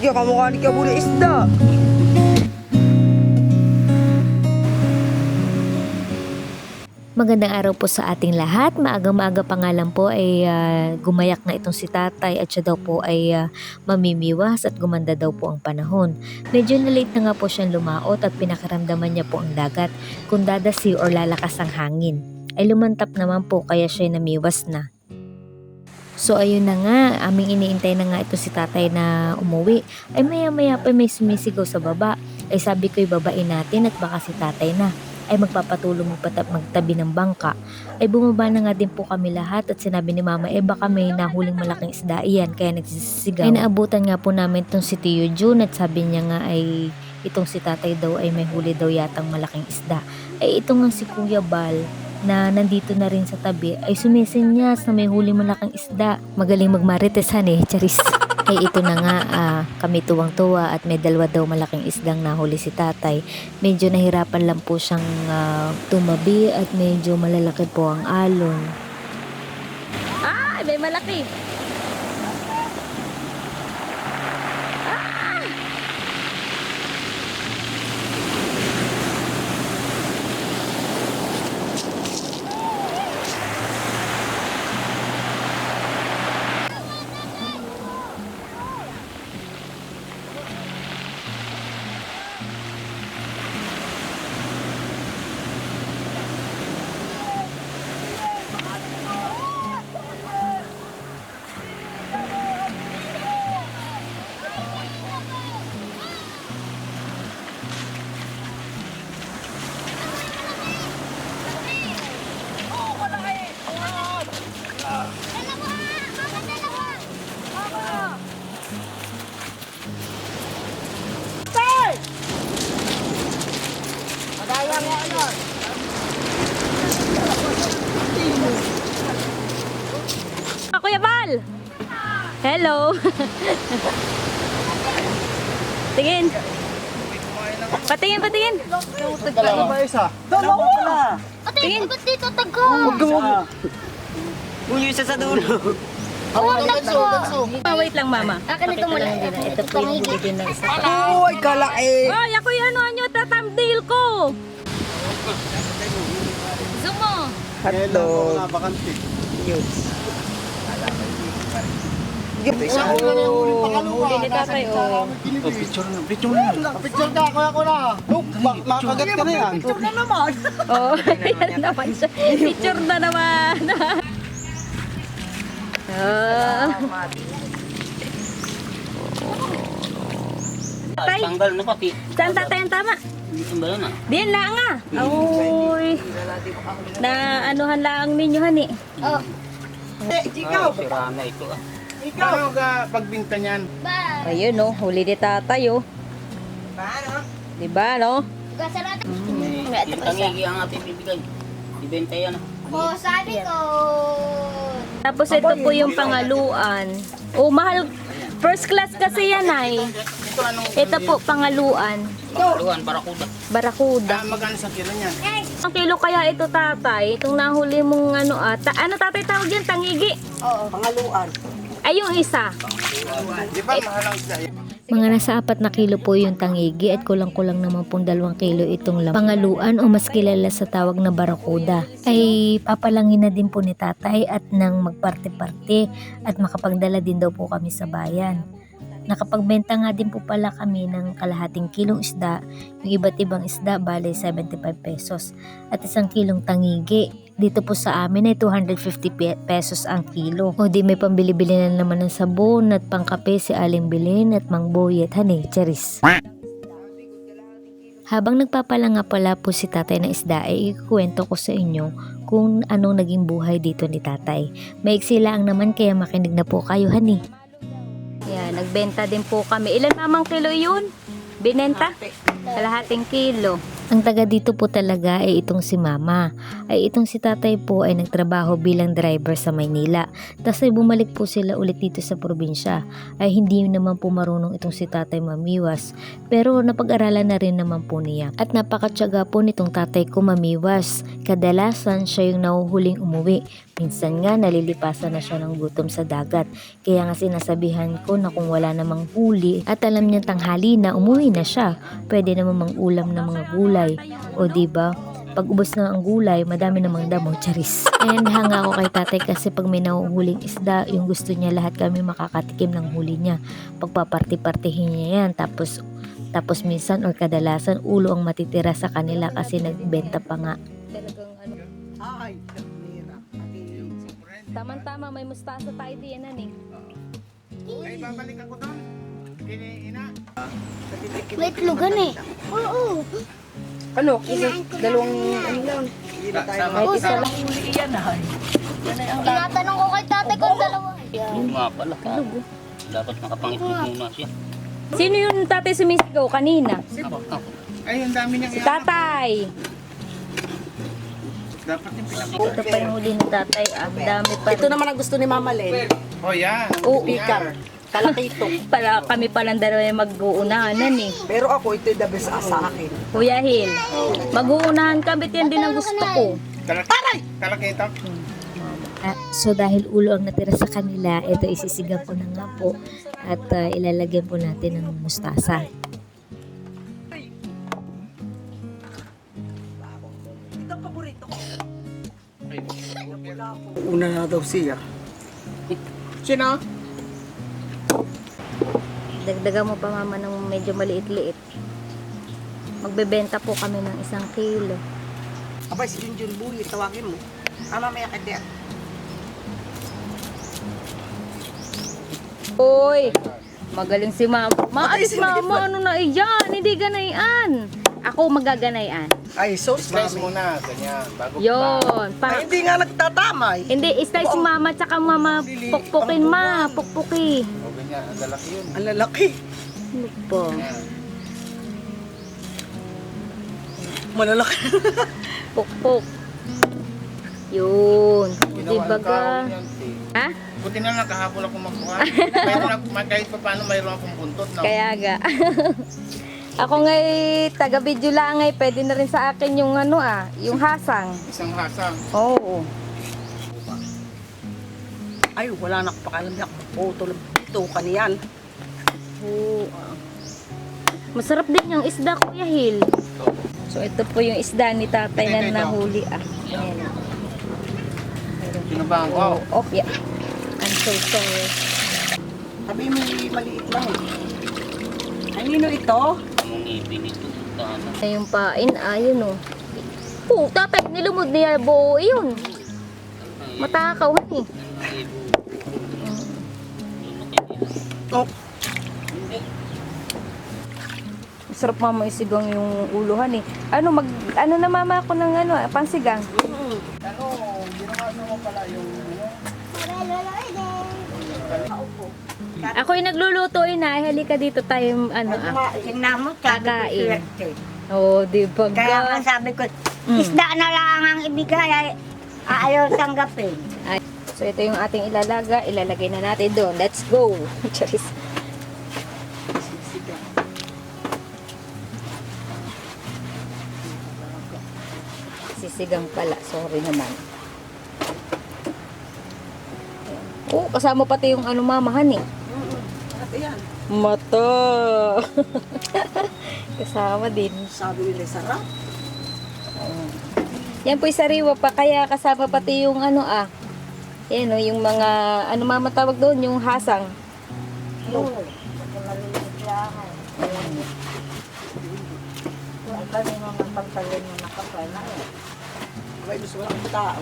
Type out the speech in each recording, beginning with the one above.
Kaya kamukha ni Kabuli isda. Magandang araw po sa ating lahat. Maaga-maaga pa nga lang po ay ah, gumayak na itong si tatay at siya daw po ay ah, mamimiwas at gumanda daw po ang panahon. Medyo na late na nga po siyang lumaot at pinakaramdaman niya po ang dagat kung dadasi or lalakas ang hangin. Ay lumantap naman po kaya siya namiwas na. So ayun na nga, aming iniintay na nga ito si tatay na umuwi. Ay maya maya pa may sumisigaw sa baba. Ay sabi ko'y babain natin at baka si tatay na ay magpapatulong magpata- magtabi ng bangka. Ay bumaba na nga din po kami lahat at sinabi ni mama, eh baka may nahuling malaking isda iyan kaya nagsisigaw. Ay naabutan nga po namin itong si Tio June at sabi niya nga ay itong si tatay daw ay may huli daw yatang malaking isda. Ay ito nga si Kuya Bal na nandito na rin sa tabi ay sumisinyas na may huli malaking isda. Magaling magmaritesan eh, charis. ay ito na nga ah, kami tuwang-tuwa at may dalawa daw malaking isdang nahuli si tatay. Medyo nahirapan lang po siyang ah, tumabi at medyo malalaki po ang alon. Ay, may malaki. Hello! tingin! Patingin, patingin! Dalawa ba isa? Dalawa. Tingin! Ba't dito taga? Huwag ka huwag. Isa sa dulo. Huwag nagso. Ah, wait lang, mama. Akin ito mula. Ito po yung din ng isa. Uy, kalaki. Ay, ako yung ano nyo, tatamdil ko! Zoom mo! Hello. Huli ni tatay, oh. Picture ka, kuya ko na. Oh, makagat ka na yan. Picture na naman. Oh, yan naman siya. Picture na naman. Ah. Tatay, Tanggal na pati. saan tatay ang tama? Ang ba yun ah? Diyan lang ah. Uy. Na anuhan lang ninyo hani. Oh, Eh, ikaw. Sira na ito ah. Ikaw ka pagbinta niyan. ba? Ayun no, huli ni tatay oh. Paano? Diba no? Kasarado. Yung tangigi ang ating bibigay. Ibenta yan ah. Oh, sabi ko. Tapos ito po yung pangaluan. Oh, mahal. First class kasi yan ay. Ito anong Ito po pangaluan. Luhan, barakuda. Barakuda. Ah, magkano sa kilo niyan? Ang kilo kaya ito tatay? Itong nahuli mong ano ah. Ta- ano tatay tawag yan? Tangigi? Oo. Pangaluan. Ay yung isa. Mga nasa apat na kilo po yung tangigi at kulang-kulang naman pong dalawang kilo itong lam- pangaluan o mas kilala sa tawag na barakuda. Ay papalangin na din po ni tatay at nang magparte-parte at makapagdala din daw po kami sa bayan. Nakapagbenta nga din po pala kami ng kalahating kilong isda, yung iba't ibang isda bale 75 pesos at isang kilong tangigi. Dito po sa amin ay 250 pe- pesos ang kilo. O di may pambili-bili na naman ng sabon at pangkape si Aling Bilin at Mang Boy at Hanay Charis. Habang nagpapalanga pala po si tatay na isda ay ikukwento ko sa inyo kung anong naging buhay dito ni tatay. Maiksi lang naman kaya makinig na po kayo hani. Nagbenta din po kami. Ilan mamang kilo yun? Binenta? Kalahating kilo. Ang taga dito po talaga ay itong si mama. Ay itong si tatay po ay nagtrabaho bilang driver sa Maynila. Tapos ay bumalik po sila ulit dito sa probinsya. Ay hindi naman po marunong itong si tatay mamiwas. Pero napag-aralan na rin naman po niya. At napakatsaga po nitong tatay ko mamiwas. Kadalasan siya yung nahuhuling umuwi. Minsan nga nalilipasan na siya ng gutom sa dagat. Kaya nga sinasabihan ko na kung wala namang huli at alam niya tanghali na umuwi na siya, pwede naman mangulam ng mga gulay. O di ba? Pag ubos na ang gulay, madami namang damo, charis. And hanga ako kay tatay kasi pag may nahuhuling isda, yung gusto niya lahat kami makakatikim ng huli niya. Pagpaparti-partihin niya yan, tapos tapos minsan or kadalasan ulo ang matitira sa kanila kasi nagbenta pa nga. Talagang ano. Ay. Tama-tama, may mustasa tayo diyan na eh. Ay, babalik ako doon. Kiniina. Wait, lugan eh. Oo. Ano? Kasi dalawang ano lang. Kahit isa lang. Tinatanong ko kay tatay kung dalawa. Nga pala. Dapat nakapangitlog muna siya. Sino yung tatay sumisigaw kanina? Ako. Ay, ang dami niyang Si tatay. Dapat yung pinag Ito pa yung huli ni tatay, ang dami pa Ito naman ang gusto ni Mama Len. Oh, yan. Oo. Pikar. Kalakito. Para kami palang dalawa yung mag-uunahan eh. Pero ako, ito yung the best sa akin. Kuya Hil, mag-uunahan kami, yan din ang gusto ko. Taray! Talakita. Ah, so dahil ulo ang natira sa kanila, ito isisigang ko na nga po at ah, ilalagyan po natin ng mustasa. Una na daw siya. Sino? Dagdagan mo pa mama ng medyo maliit-liit. Magbebenta po kami ng isang kilo. Abay, si Junjun Buhi, tawagin mo. Ah, mamaya ka din. Uy! Magaling si mama. Si mama, ano na iyan? Hindi ganayan. Ako magaganayan. Ay, so Slice dami. muna, ganyan. Bago Yon. Ay, Pa hindi nga nagtatamay. hindi, istay si mama tsaka mama pukpukin ma. Pukpuki. O, ganyan. Ang lalaki yun. Ang lalaki. Ano ba? Yan. Malalaki. Pukpuk. Yun. Di Ginawa ba ng yan, eh. Ha? Buti na lang kahapon ako magkuha. Mayroon ako, kahit pa paano mayroon akong buntot. No? Kaya ga. Ako ngay taga-video lang ngay, pwede na rin sa akin yung ano ah, yung hasang. Isang hasang. Oo. Ay, wala na pakalam niya. Photo lang. Ito, kaniyan. Oo. ah. Masarap din yung isda, Kuya Hil. So, ito po yung isda ni tatay Ito, ito, na nahuli. Ah, ayan. Pinubahan ko. Oh, oh, yeah. I'm so sorry. Sabi mo, maliit lang eh. Ay, nino ito? Ngipin ito. Tama. Ayun pa, in, ayun oh. Oh, tatay, nilumod niya buo yun. Matakaw eh. Oh, Sarap mama isigang yung uluhan eh. Ano, mag, ano na mama ako ng ano, ah, pansigang? Ano, ginawa mo pala yung... Ako yung nagluluto na, halika dito tayo, ano ah, Tingnan mo, kakain. Oo, oh, di ba Kaya nga ga? sabi ko, Mm. isda na lang ang ibigay ay ayaw tanggapin. Ay, so ito yung ating ilalaga, ilalagay na natin doon. Let's go! Charis. Sisigang pala, sorry naman. Oh, kasama pati yung ano mamahan eh. at yan. Mata. kasama din. Sabi nila, sarap. Yan po sariwa pa, kaya kasama pati yung ano ah. Yan o, yung mga, ano mama tawag doon, yung hasang. Abay, gusto wala akong tao.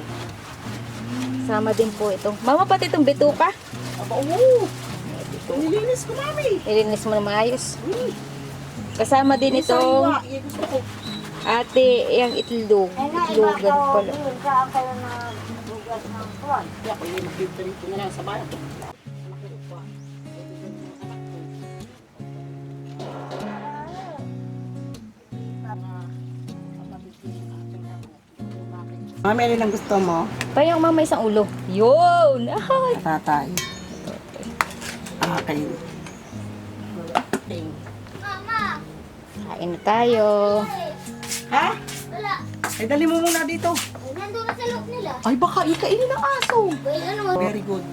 Kasama din po itong, mama pati itong bituka. Aba, oo. Nilinis ko, mami. Ilinis mo na maayos. Kasama din itong ate, yung itlog. Itlogan pala. Sa bayan. Mami, ano lang gusto mo? Parang mama isang ulo. Yun! Ay! Tatay. Akin. Mama! Kain na tayo. Ha? Wala. Ay, dali mo muna dito. Nandun na sa loob nila? Ay, baka ikainin ng aso. Well, ano? Very good.